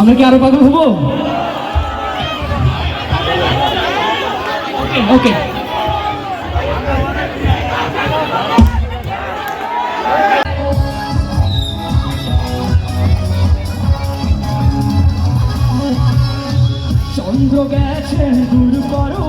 আমরা কি আরও পাগল হব? ওকে চন্দ্র গেছে দূর করো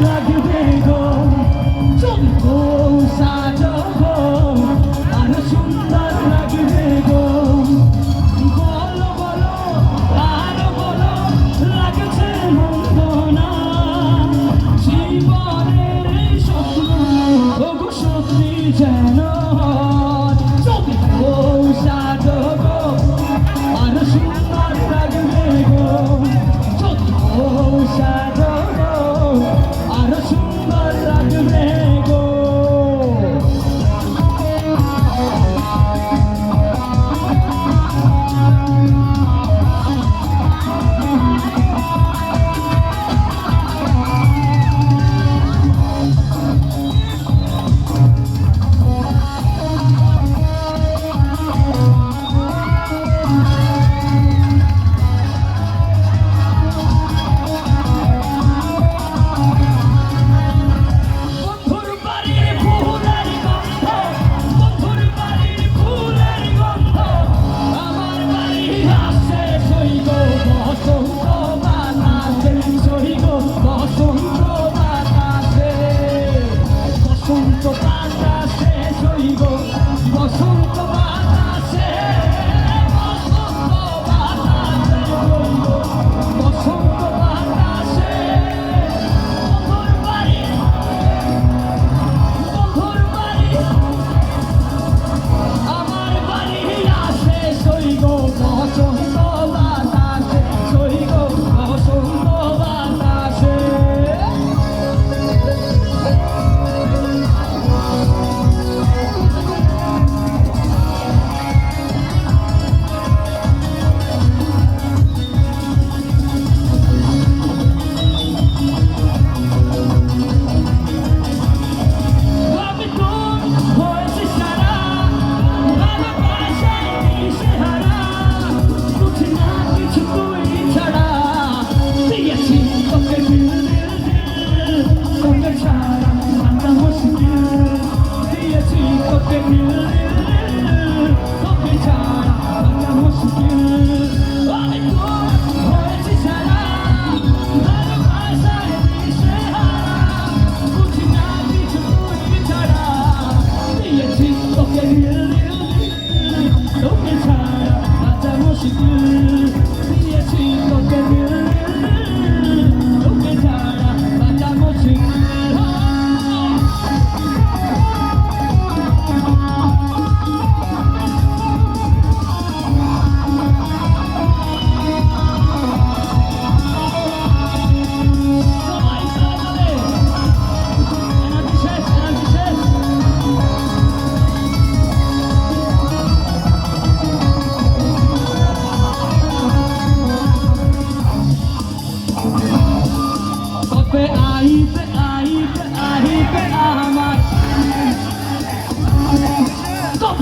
Thank you.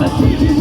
Mas...